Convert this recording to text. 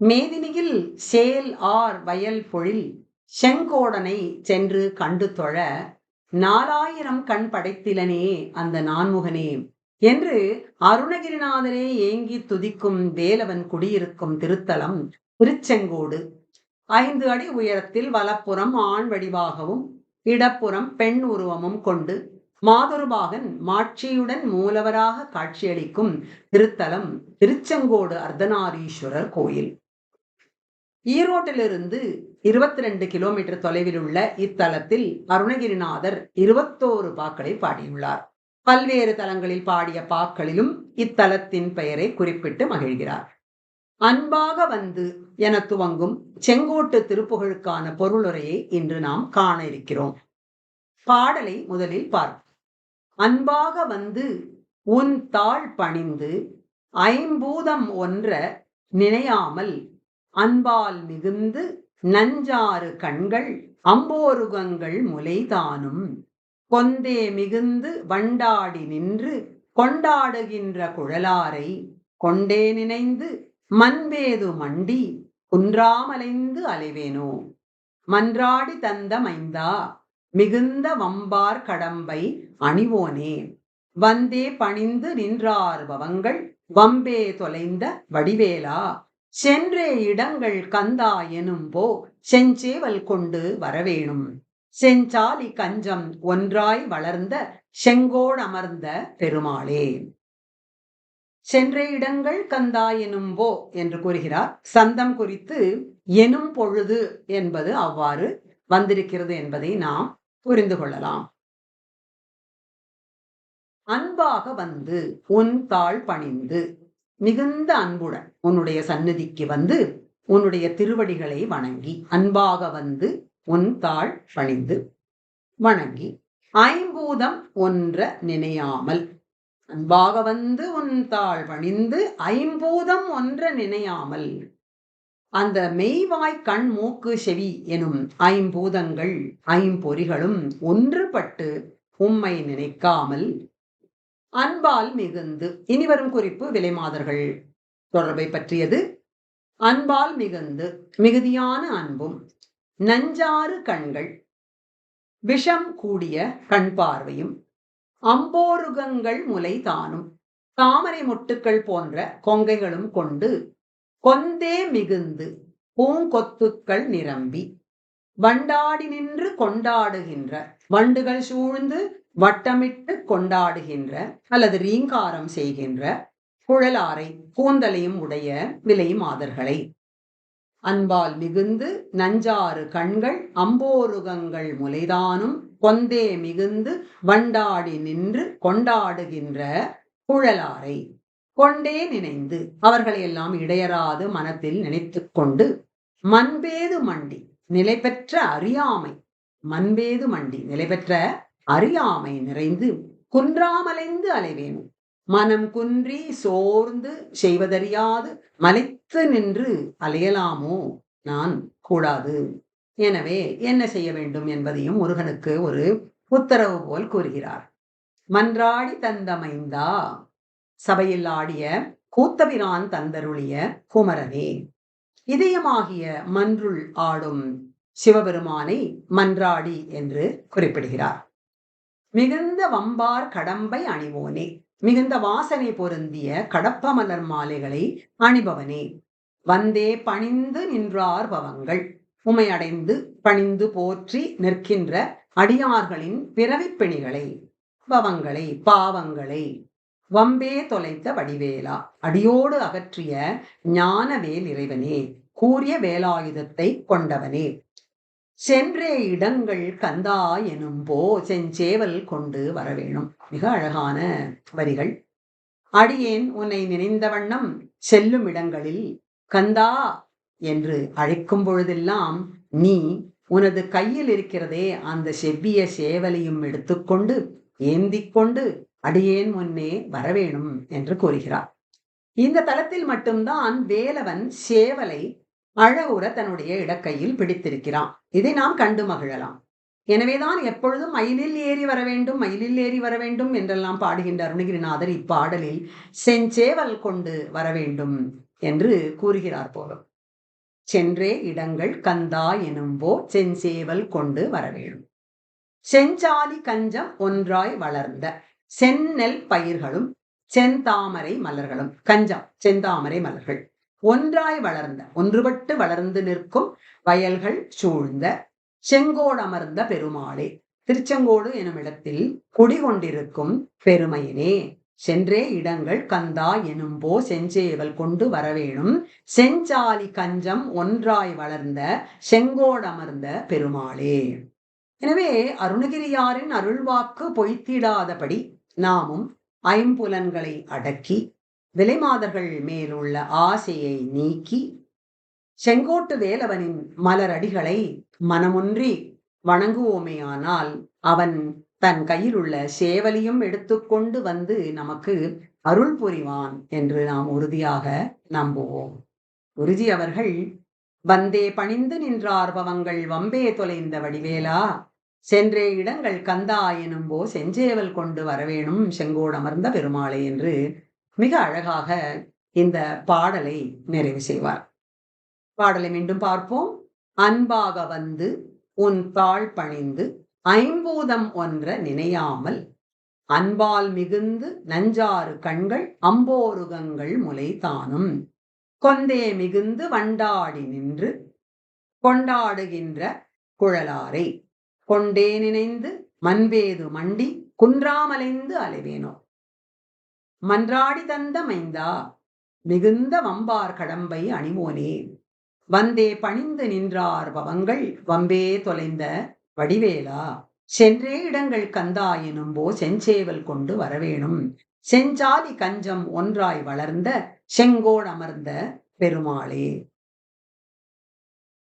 மேதினியில் sale R வயல் பொழில் செங்கோடனை சென்று கண்டு தொழ நாலாயிரம் கண் படைத்திலனே அந்த நான்முகனே என்று அருணகிரிநாதரே ஏங்கி துதிக்கும் வேலவன் குடியிருக்கும் திருத்தலம் திருச்செங்கோடு. ஐந்து அடி உயரத்தில் வலப்புறம் ஆண் வடிவாகவும் இடப்புறம் பெண் உருவமும் கொண்டு மாதுருபாகன் மாட்சியுடன் மூலவராக காட்சியளிக்கும் திருத்தலம் திருச்செங்கோடு அர்த்தநாரீஸ்வரர் கோயில். ஈரோட்டிலிருந்து இருபத்தி ரெண்டு கிலோமீட்டர் தொலைவில் உள்ள இத்தலத்தில் அருணகிரிநாதர் இருபத்தோரு பாக்களை பாடியுள்ளார். பல்வேறு தலங்களில் பாடிய பாக்களிலும் இத்தலத்தின் பெயரை குறிப்பிட்டு மகிழ்கிறார். அன்பாக வந்து என துவங்கும் செங்கோட்டு திருப்புகழுக்கான பொருளுரையை இன்று நாம் காண இருக்கிறோம். பாடலை முதலில் பார்ப்போம். அன்பாக வந்து உன் தாழ் பணிந்து ஐம்பூதம் ஒன்ற நினையாமல் அன்பால் மிகுந்து நஞ்சாறு கண்கள் அம்போருகங்கள் முலைதானும். கொந்தே மிகுந்து வண்டாடி நின்று கொண்டாடுகின்ற குழலாரை கொண்டே நினைந்து மண்பேது மண்டி குன்றாமலைந்து அலைவேனோ? மன்றாடி தந்த மைந்தா மிகுந்த வம்பார் கடம்பை அணிவோனே? வந்தே பணிந்து நின்றார் பவங்கள் வம்பே தொலைந்த வடிவேலா? சென்றே இடங்கள் கந்தா எனும் போ செஞ்சேவல் கொண்டு வரவேணும். செஞ்சாலி கஞ்சம் ஒன்றாய் வளர்ந்த செங்கோடமர்ந்த பெருமாளே. சென்ற இடங்கள் கந்தா எனும் போ என்று கூறுகிறார். சந்தம் குறித்து எனும் பொழுது என்பது அவ்வாறு வந்திருக்கிறது என்பதை நாம் புரிந்து கொள்ளலாம். அன்பாக வந்து உன் தாழ் பணிந்து மிகுந்த அன்புடன் உன்னுடைய சந்நிதிக்கு வந்து உன்னுடைய திருவடிகளை வணங்கி அன்பாக வந்து உன் தாழ் பணிந்து வணங்கி ஐம்பூதம் ஒன்ற நினையாமல் அன்பாக வந்து உன் தாழ் பணிந்து ஐம்பூதம் ஒன்ற நினையாமல் அந்த மெய்வாய் கண் மூக்கு செவி எனும் ஐம்பூதங்கள் ஐம்பொறிகளும் ஒன்றுபட்டு உம்மை நினைக்காமல் அன்பால் மிகுந்து. இனி வரும் குறிப்பு விலைமாதர்கள். தொடர்பை பற்றியது. அன்பால் மிகுந்து மிகுதியான அன்பும் நஞ்சாறு கண்கள் விஷம் கூடிய கண் பார்வையும் அம்போருகங்கள் முலை தானும் தாமரை முட்டுக்கள் போன்ற கொங்கைகளும் கொண்டு கொந்தே மிகுந்து பூங்கொத்துக்கள் நிரம்பி வண்டாடி நின்று கொண்டாடுகின்ற வண்டுகள் சூழ்ந்து வட்டமிட்டு கொண்டாடுகின்ற அல்லது ரீங்காரம் செய்கின்ற குழலாரை கூந்தலையும் உடைய விலை மாதர்களை. அன்பால் மிகுந்து நஞ்சாறு கண்கள் அம்போருகங்கள் முலைதானும் கொந்தே மிகுந்து வண்டாடி நின்று கொண்டாடுகின்ற குழலாரை. கொண்டே நினைந்து அவர்களையெல்லாம் இடையராது மனத்தில் நினைத்து கொண்டு மண்பேது மண்டி நிலை பெற்ற அறியாமை. மண்பேது மண்டி நிலை பெற்ற அறியாமை நிறைந்து குன்றாமலைந்து அலைவேணும். மனம் குன்றி சோர்ந்து செய்வதறியாது மலைத்து நின்று அலையலாமோ? நான் கூடாது. எனவே என்ன செய்ய வேண்டும் என்பதையும் முருகனுக்கு ஒரு உத்தரவு போல் கூறுகிறார். மன்றாடி தந்தமைந்தா? சபையில் ஆடிய கூத்தபிரான் தந்தருளிய குமரனே. இதயமாகிய மன்றுள் ஆடும் சிவபெருமானை மன்றாடி என்று குறிப்பிடுகிறார். மிகுந்த வம்பார் கடம்பை அணிவோனே மிகுந்த வாசனை பொருந்திய கடப்ப மலர் மாலைகளை அணிபவனே. வந்தே பணிந்து நின்றார் பவங்கள் உமையடைந்து பணிந்து போற்றி நிற்கின்ற அடியார்களின் பிறவிப்பெணிகளை பவங்களை பாவங்களை. வம்பே தொலைத்த வடிவேலா அடியோடு அகற்றிய ஞானவேல் இறைவனே கூறிய வேலாயுதத்தை கொண்டவனே. சென்றே இடங்கள் கந்தா எனும் போ செஞ்சேவல் கொண்டு வரவேணும். மிக அழகான வரிகள். அடியேன் உன்னை நினைந்த வண்ணம் செல்லும் இடங்களில் கந்தா என்று அழைக்கும் பொழுதெல்லாம் நீ உனது கையில் இருக்கிறதே அந்த செவ்விய சேவலையும் எடுத்துக்கொண்டு ஏந்திக் கொண்டு அடியேன் முன்னே வரவேணும் என்று கூறுகிறார். இந்த தளத்தில் மட்டும்தான் வேலவன் சேவலை அழகுற தன்னுடைய இடக்கையில் பிடித்திருக்கிறான். இதை நாம் கண்டு மகிழலாம். எனவேதான் எப்பொழுதும் மயிலில் ஏறி வர வேண்டும் மயிலில் ஏறி வர வேண்டும் என்றெல்லாம் பாடுகின்ற அருணகிரிநாதர் இப்பாடலில் செஞ்சேவல் கொண்டு வர வேண்டும் என்று கூறுகிறார் போலும். சென்றே இடங்கள் கந்தா எனும்போ செஞ்சேவல் கொண்டு வரவேணும் செஞ்சாலி கஞ்சம் ஒன்றாய் வளர்ந்த செந்நெல் பயிர்களும் செந்தாமரை மலர்களும். கஞ்சம் செந்தாமரை மலர்கள். ஒன்றாய் வளர்ந்த ஒன்றுபட்டு வளர்ந்து நிற்கும் வயல்கள் சூழ்ந்த செங்கோடு அமர்ந்த பெருமாளே திருச்செங்கோடு எனும் இடத்தில் குடிகொண்டிருக்கும் பெருமையினே சென்றே இடங்கள் கந்தா எனும்போ செஞ்சேவல் கொண்டு வரவேணும். செஞ்சாலி கஞ்சம் ஒன்றாய் வளர்ந்த செங்கோடமர்ந்த பெருமாளே. எனவே அருணகிரியாரின் அருள்வாக்கு பொய்த்திடாதபடி நாமும் ஐம்புலன்களை அடக்கி விலைமாதர்கள் மேலுள்ள ஆசையை நீக்கி செங்கோட்டு வேலவனின் மலரடிகளை மனமொன்றி வணங்குவோமேயானால் அவன் தன் கையில் உள்ள சேவலியும் எடுத்துக்கொண்டு வந்து நமக்கு அருள் புரிவான் என்று நாம் உறுதியாக நம்புவோம். குருஜி அவர்கள் வந்தே பணிந்து நின்றார் பவங்கள் வம்பே தொலைந்த வடிவேலா. சென்றே இடங்கள் கந்தா எனும்போ செஞ்சேவல் கொண்டு வரவேணும் செங்கோடமர்ந்த பெருமாளை என்று மிக அழகாக இந்த பாடலை நிறைவு செய்வார். பாடலை மீண்டும் பார்ப்போம். அன்பாக வந்து உன் தாழ் பணிந்து ஐம்பூதம் ஒன்ற நினையாமல் அன்பால் மிகுந்து நஞ்சாறு கண்கள் அம்போருகங்கள் முளைத்தானும் கொந்தே மிகுந்து வண்டாடி நின்று கொண்டாடுகின்ற குழலாரை. கொண்டே நினைந்து மண்வேது மண்டி குன்றாமலைந்து அலைவேனோ. மன்றாடி தந்த மைந்தா மிகுந்த வம்பார் கடம்பை அணிமோனே வந்தே பணிந்து நின்றார் பவங்கள் வம்பே தொலைந்த வடிவேலா. சென்றே இடங்கள் கந்தா எனும்போ செஞ்சேவல் கொண்டு வரவேணும். செஞ்சாதி கஞ்சம் ஒன்றாய் வளர்ந்த செங்கோடு அமர்ந்த பெருமாளே.